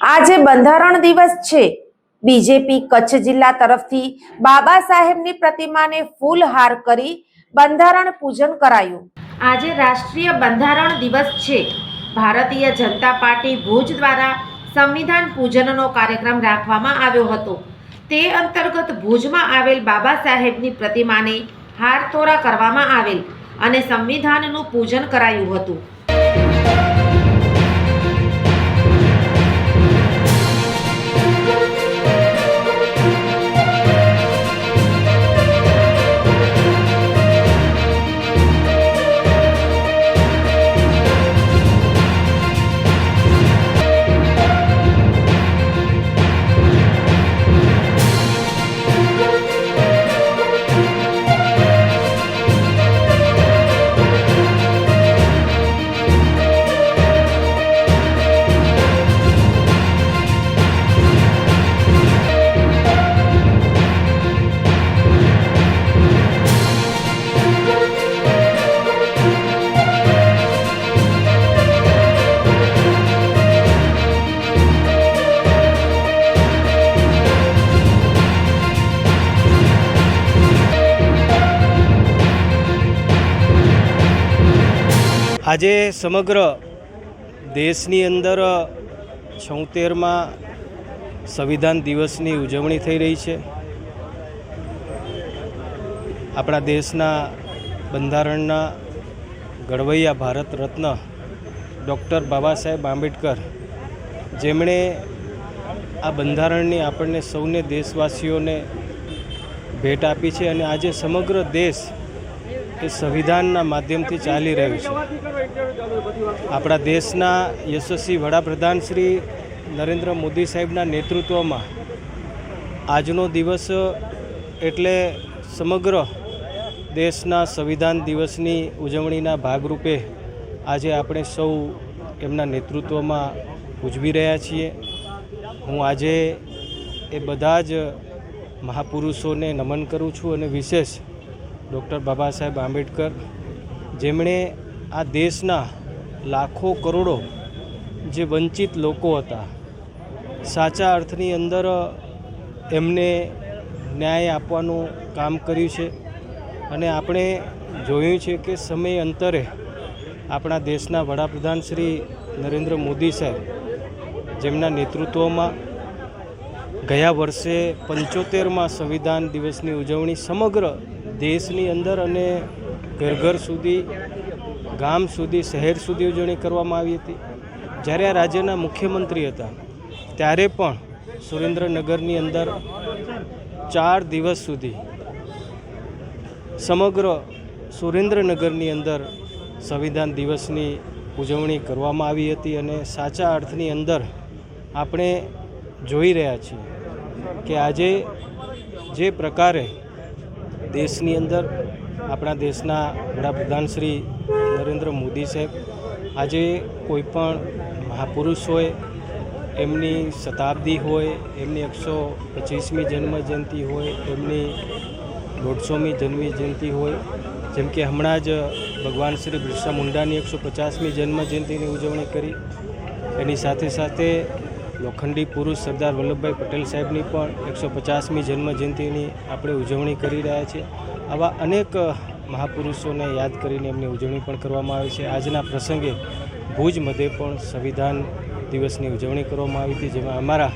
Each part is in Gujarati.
આજે બંધારણ દિવસ છે. બીજેપી કચ્છ જિલ્લા તરફથી બાબા સાહેબની પ્રતિમાને ફૂલહાર કરી બંધારણ પૂજન કરાયું. આજે રાષ્ટ્રીય બંધારણ દિવસ છે. ભારતીય જનતા પાર્ટી ભુજ દ્વારા સંવિધાન પૂજનનો કાર્યક્રમ રાખવામાં આવ્યો હતો. તે અંતર્ગત ભુજમાં આવેલ બાબા સાહેબની પ્રતિમાને હારતોરા કરવામાં આવેલ અને સંવિધાનનું પૂજન કરાયું હતું. આજે સમગ્ર દેશની અંદર છોતેરમાં સંવિધાન દિવસની ઉજવણી થઈ રહી છે. આપણા દેશના બંધારણના ઘડવૈયા ભારત રત્ન ડૉક્ટર બાબા સાહેબ આંબેડકર, જેમણે આ બંધારણની આપણને સૌને દેશવાસીઓને ભેટ આપી છે અને આજે સમગ્ર દેશ એ સંવિધાનના માધ્યમથી ચાલી રહ્યું છે. આપણા દેશના યશસ્વી વડાપ્રધાન શ્રી નરેન્દ્ર મોદી સાહેબના નેતૃત્વમાં આજનો દિવસ, એટલે સમગ્ર દેશના સંવિધાન દિવસની ઉજવણીના ભાગરૂપે આજે આપણે સૌ એમના નેતૃત્વમાં ઉજવી રહ્યા છીએ. હું આજે એ બધા જ મહાપુરુષોને નમન કરું છું અને વિશેષ ડૉક્ટર બાબા સાહેબ આંબેડકર, જેમણે આ દેશના લાખો કરોડો જે વંચિત લોકો હતા, સાચા અર્થની અંદર એમને ન્યાય આપવાનું કામ કર્યું છે. અને આપણે જોયું છે કે સમય અંતરે આપણા દેશના વડાપ્રધાન શ્રી નરેન્દ્ર મોદી સાહેબ, જેમના નેતૃત્વમાં ગયા વર્ષે પંચોતેરમાં સંવિધાન દિવસની ઉજવણી સમગ્ર દેશની અંદર અને ઘર ઘર સુધી, ગામ સુધી, શહેર સુધી ઉજવણી કરવામાં આવી હતી. જ્યારે આ રાજ્યના મુખ્યમંત્રી હતા, ત્યારે પણ સુરેન્દ્રનગરની અંદર ચાર દિવસ સુધી સમગ્ર સુરેન્દ્રનગરની અંદર સંવિધાન દિવસની ઉજવણી કરવામાં આવી હતી અને સાચા અર્થની અંદર આપણે જોઈ રહ્યા છીએ કે આજે જે પ્રકારે દેશની અંદર આપણા દેશના વડાપ્રધાન શ્રી નરેન્દ્ર મોદી સાહેબ આજે કોઈપણ મહાપુરુષ હોય, એમની શતાબ્દી હોય, એમની એકસો પચીસમી જન્મ જયંતિ હોય, એમની દોઢસોમી જન્મ જયંતિ હોય, જેમ કે હમણાં જ ભગવાન શ્રી બિરસા મુંડાની એકસો પચાસમી જન્મ જયંતિની ઉજવણી કરી, એની સાથે સાથે લોખંડી પુરુષ સરદાર વલ્લભભાઈ પટેલ સાહેબની પણ એકસો પચાસમી જન્મ જયંતિની આપણે ઉજવણી કરી રહ્યા છીએ આવા અનેક મહાપુરુષોને યાદ કરીને એમની ઉજવણી પણ કરવામાં આવે છે. આજના પ્રસંગે ભુજ મધ્યે પણ સંવિધાન દિવસની ઉજવણી કરવામાં આવી હતી, જેમાં અમારા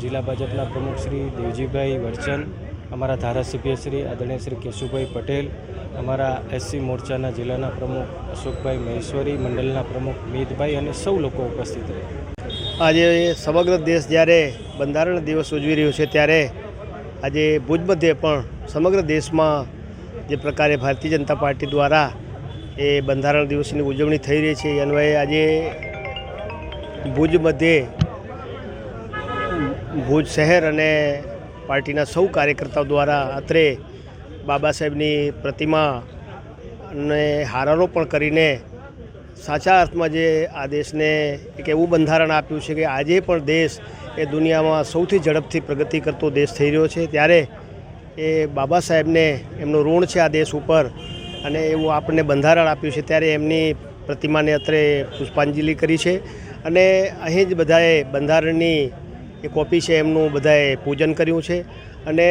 જિલ્લા ભાજપના પ્રમુખ શ્રી દેવજીભાઈ વરચન, અમારા ધારાસભ્ય શ્રી આદરણીય શ્રી કેશુભાઈ પટેલ, અમારા એસસી મોરચાના જિલ્લાના પ્રમુખ અશોકભાઈ મહેશ્વરી, મંડળના પ્રમુખ મીતભાઈ અને સૌ લોકો ઉપસ્થિત રહ્યા. આજે સમગ્ર દેશ જ્યારે બંધારણ દિવસ ઉજવી રહ્યો છે ત્યારે આજે ભુજ મધ્યે પણ સમગ્ર દેશમાં જે પ્રકારે ભારતીય જનતા પાર્ટી દ્વારા એ બંધારણ દિવસની ઉજવણી થઈ રહી છે. એ અન્વયે આજે ભુજ મધ્યે ભુજ શહેર અને પાર્ટીના સૌ કાર્યકર્તાઓ દ્વારા અત્રે બાબા સાહેબની પ્રતિમાને હારારોપણ કરીને સાચા અર્થમાં જે આ દેશને એક એવું બંધારણ આપ્યું છે કે આજે પણ દેશ એ દુનિયામાં સૌથી ઝડપથી પ્રગતિ કરતો દેશ થઈ રહ્યો છે, ત્યારે એ બાબા સાહેબને એમનું ઋણ છે આ દેશ ઉપર અને એવું આપણને બંધારણ આપ્યું છે, ત્યારે એમની પ્રતિમાને અત્રે પુષ્પાંજલિ કરી છે. અને અહીં જ બધાએ બંધારણની એ કોપી છે, એમનું બધાએ પૂજન કર્યું છે. અને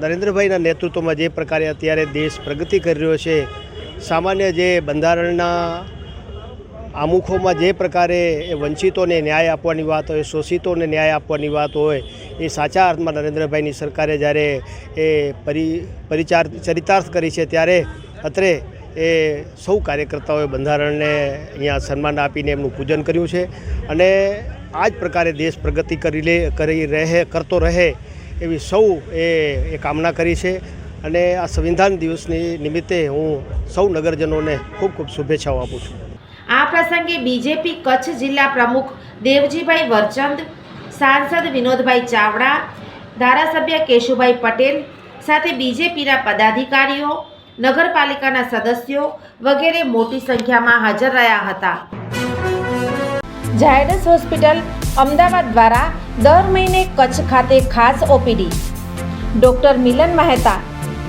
નરેન્દ્રભાઈના નેતૃત્વમાં જે પ્રકારે અત્યારે દેશ પ્રગતિ કરી રહ્યો છે, સામાન્ય જે બંધારણના આમુખોમાં જે પ્રકારે એ વંચિતોને ન્યાય આપવાની વાત હોય, શોષિતોને ન્યાય આપવાની વાત હોય, એ સાચા અર્થમાં નરેન્દ્રભાઈની સરકારે જ્યારે એ પરિ, પરિચાર, ચરિતાર્થ કરી છે ત્યારે અત્રે એ સૌ કાર્યકર્તાઓએ બંધારણને અહીંયા સન્માન આપીને એમનું પૂજન કર્યું છે. અને આ જ પ્રકારે દેશ પ્રગતિ કરી લે, કરી રહે, કરતો રહે એવી સૌ એ એ કામના કરી છે. અને આ સંવિધાન દિવસની નિમિત્તે હું સૌ નગરજનોને ખૂબ ખૂબ શુભેચ્છાઓ આપું છું. આ પ્રસંગે બીજેપી કચ્છ જિલ્લા પ્રમુખ દેવજીભાઈ વરચંદ, સાંસદ વિનોદભાઈ ચાવડા, ધારાસભ્ય કેશુભાઈ પટેલ, સાથે બીજેપીના પદાધિકારીઓ, નગરપાલિકાના સદસ્યો વગેરે મોટી સંખ્યામાં હાજર રહ્યા હતા. ઝાયડસ હોસ્પિટલ અમદાવાદ દ્વારા દર મહિને કચ્છ ખાતે ખાસ OPD. Doctor Milan Mehta,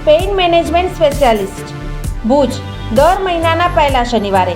pain management specialist. Bhuj, દર મહિનાના પહેલા શનિવારે.